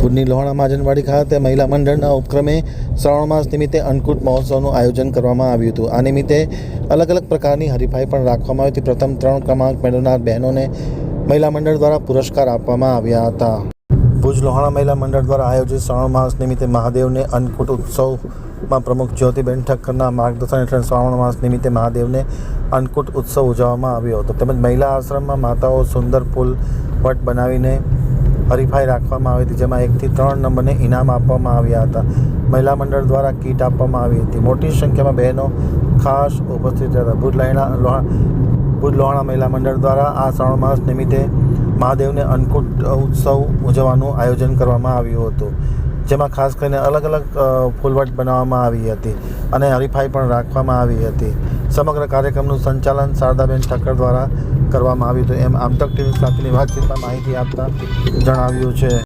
ભુજની લોહાણા મહાજનવાડી ખાતે મહિલા મંડળના ઉપક્રમે શ્રાવણ માસ નિમિત્તે અન્નકૂટ મહોત્સવનું આયોજન કરવામાં આવ્યું હતું. આ નિમિત્તે અલગ અલગ પ્રકારની હરીફાઈ પણ રાખવામાં આવી હતી. પ્રથમ ત્રણ ક્રમાંક મેળવનાર બહેનોને મહિલા મંડળ દ્વારા પુરસ્કાર આપવામાં આવ્યા હતા. ભુજ લોહાણા મહિલા મંડળ દ્વારા આયોજિત શ્રાવણ માસ નિમિત્તે મહાદેવને અન્નકૂટ ઉત્સવમાં પ્રમુખ જ્યોતિબેન ઠક્કરના માર્ગદર્શન હેઠળ શ્રાવણ માસ નિમિત્તે મહાદેવને અન્નકૂટ ઉત્સવ ઉજવવામાં આવ્યો હતો. તેમજ મહિલા આશ્રમમાં માતાઓ સુંદર ફૂલ વટ બનાવીને હરીફાઈ રાખવામાં આવી હતી, જેમાં એકથી ત્રણ નંબરને ઇનામ આપવામાં આવ્યા હતા. મહિલા મંડળ દ્વારા કીટ આપવામાં આવી હતી. મોટી સંખ્યામાં બહેનો ખાસ ઉપસ્થિત હતા ભુજ લોહા ભુજ લોહાણા મહિલા મંડળ દ્વારા આ શ્રાવણ માસ નિમિત્તે મહાદેવને અન્નકૂટ ઉત્સવ ઉજવવાનું આયોજન કરવામાં આવ્યું હતું, જેમાં ખાસ કરીને અલગ અલગ ફૂલવટ બનાવવામાં આવી હતી અને હરીફાઈ પણ રાખવામાં આવી હતી. સમગ્ર કાર્યક્રમનું સંચાલન શારદાબેન ઠક્કર દ્વારા કરવામાં આવ્યું હતું એમ આમતક ટીવી સાથેની વાતચીતમાં માહિતી આપતા જણાવ્યું છે.